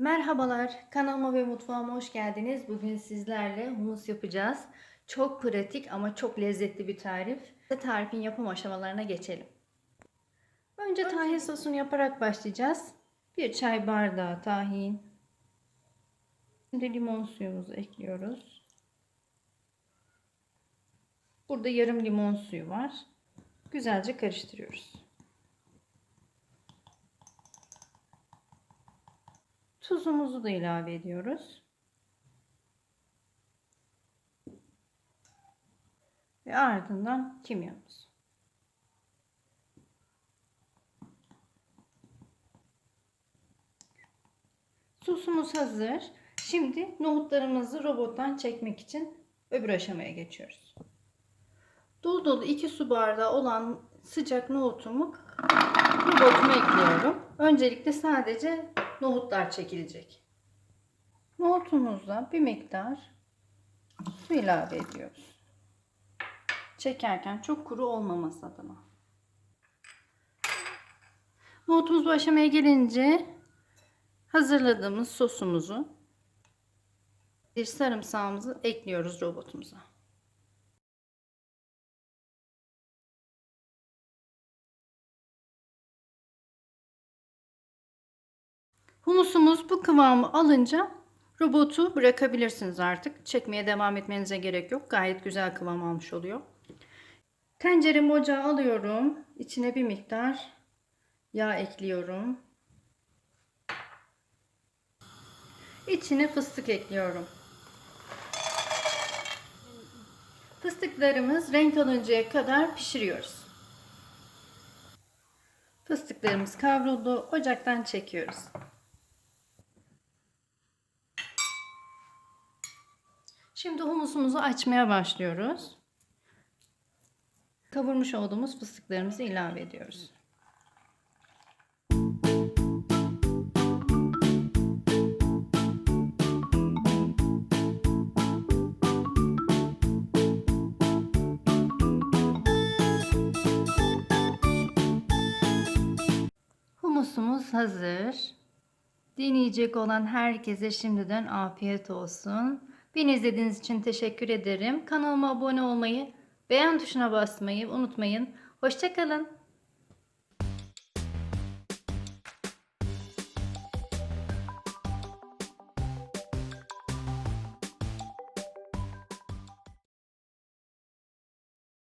Merhabalar, kanalıma ve mutfağıma hoş geldiniz. Bugün sizlerle humus yapacağız. Çok pratik ama çok lezzetli bir tarif. Tarifin yapım aşamalarına geçelim. Önce tahin sosunu yaparak başlayacağız. Bir çay bardağı tahin. Şimdi limon suyumuzu ekliyoruz. Burada yarım limon suyu var. Güzelce karıştırıyoruz. Tuzumuzu da ilave ediyoruz. Ve ardından kimyonumuz. Sosumuz hazır. Şimdi nohutlarımızı robottan çekmek için öbür aşamaya geçiyoruz. Dolu dolu 2 su bardağı olan sıcak nohutumu robotuma ekliyorum. Öncelikle sadece nohutlar çekilecek. Nohutumuzda bir miktar su ilave ediyoruz. Çekerken çok kuru olmaması adına. Nohutumuz bu aşamaya gelince hazırladığımız sosumuzu bir sarımsağımızı ekliyoruz robotumuza. Humusumuz bu kıvamı alınca robotu bırakabilirsiniz artık. Çekmeye devam etmenize gerek yok. Gayet güzel kıvam almış oluyor. Tenceremi ocağa alıyorum. İçine bir miktar yağ ekliyorum. İçine fıstık ekliyorum. Fıstıklarımız renk alıncaya kadar pişiriyoruz. Fıstıklarımız kavruldu. Ocaktan çekiyoruz. Şimdi humusumuzu açmaya başlıyoruz. Kavurmuş olduğumuz fıstıklarımızı ilave ediyoruz. Humusumuz hazır. Deneyecek olan herkese şimdiden afiyet olsun. Beni izlediğiniz için teşekkür ederim. Kanalıma abone olmayı, beğen tuşuna basmayı unutmayın. Hoşçakalın.